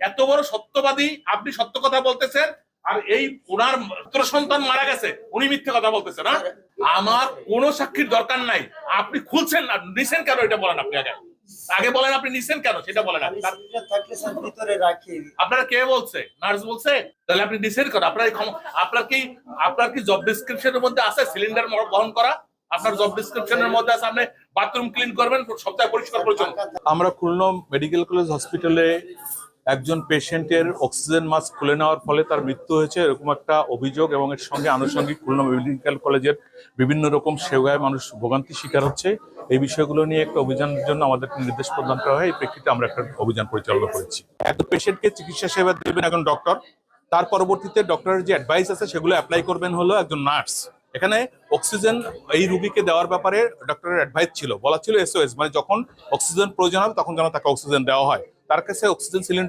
এত বড় সত্যবাদী আপনি সত্য কথা বলতেছেন আর এই ওনার পুত্র সন্তান মারা গেছে উনি মিথ্যে কথা বলতেছে না? আমার কোনো সাক্ষীর দরকার নাই। আপনি খুলছেন না নিছেন কেন এটা বলেন আপনি আগে? আগে বলেন আপনি নিছেন কেন সেটা বলেন আপনারা কে বলছে? নার্স বলছে? তাহলে আপনি ডিসাইড করেন আপনার ক্ষম- আপনার কি আপনার কি জব ডেসক্রিপশনের মধ্যে আছে? সিলিন্ডার বহন করা? আপনার জব ডেসক্রিপশনের মধ্যে আছে? আপনি বাথরুম ক্লিন করবেন সপ্তাহে পরিষ্কার পরিচ্ছন্ন। আমরা খুলনা মেডিকেল কলেজ হসপিটালে একজন পেশেন্টের অক্সিজেন মাস্ক খুলে নেওয়ার ফলে তার মৃত্যু হয়েছে, এরকম একটা অভিযোগ এবং এর সঙ্গে আনুষঙ্গিক খুলনা মেডিকেল কলেজের বিভিন্ন রকম সেবায় মানুষ ভোগান্তি শিকার হচ্ছে। এই বিষয়গুলো নিয়ে একটা অভিযানের জন্য আমাদের নির্দেশ প্রদান করা হয়। এই প্রেক্ষিতে আমরা একটা অভিযান পরিচালনা করেছি। একজন পেশেন্টকে চিকিৎসা সেবা দেবেন একজন ডক্টর। তার পরবর্তীতে ডক্টরের যে অ্যাডভাইস আছে সেগুলো অ্যাপ্লাই করবেন হলো একজন নার্স এখানে অক্সিজেন এই রুগীকে দেওয়ার ব্যাপারে ডক্টরের অ্যাডভাইস ছিল। বলা ছিল এসওএস মানে যখন অক্সিজেন প্রয়োজন হবে তখন যেন তাকে অক্সিজেন দেওয়া হয়। তার কাছে অক্সিজেন সিলিন্ডার